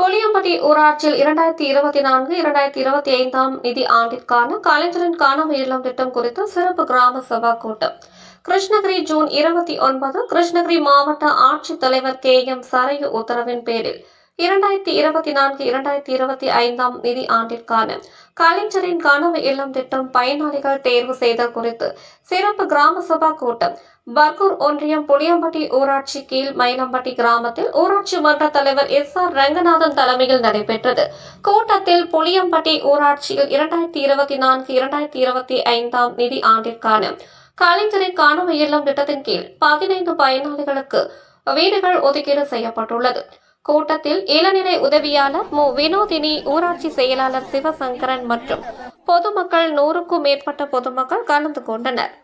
புளியம்பட்டி ஊராட்சியில் இரண்டாயிரத்தி இருபத்தி நான்கு இரண்டாயிரத்தி இருபத்தி ஐந்தாம் நிதி ஆண்டிற்கான கலைஞரின் காணாமல் இல்லம் திட்டம் குறித்த சிறப்பு கிராம சபா கூட்டம். கிருஷ்ணகிரி ஜூன் இருபத்தி ஒன்பது கிருஷ்ணகிரி மாவட்ட ஆட்சித்தலைவர் கே எம் சரையு உத்தரவின் பேரில் இரண்டாயிரத்தி இருபத்தி நான்கு இரண்டாயிரத்தி இருபத்தி ஐந்தாம் நிதி ஆண்டிற்கான கலைஞரின் கனவு இல்லம் திட்டம் பயனாளிகள் தேர்வு செய்த குறித்து சிறப்பு கிராம சபா கூட்டம். பர்கூர் ஒன்றியம் புளியம்பட்டி ஊராட்சி கீழ் மயிலம்பட்டி கிராமத்தில் ஊராட்சி மன்ற தலைவர் எஸ் ஆர் ரங்கநாதன் தலைமையில் நடைபெற்றது. கூட்டத்தில் புளியம்பட்டி ஊராட்சியில் இரண்டாயிரத்தி இருபத்தி நான்கு இரண்டாயிரத்தி இருபத்தி ஐந்தாம் நிதி ஆண்டிற்கான கலைஞரின் கனவு இல்லம் திட்டத்தின் கீழ் பதினைந்து பயனாளிகளுக்கு வீடுகள் ஒதுக்கீடு செய்யப்பட்டுள்ளது. கூட்டத்தில் இளநிலை உதவியாளர் மு. வினோதினி ஊராட்சி செயலாளர் சிவசங்கரன் மற்றும் பொதுமக்கள் நூறுக்கும் மேற்பட்ட பொதுமக்கள் கலந்து கொண்டனர்.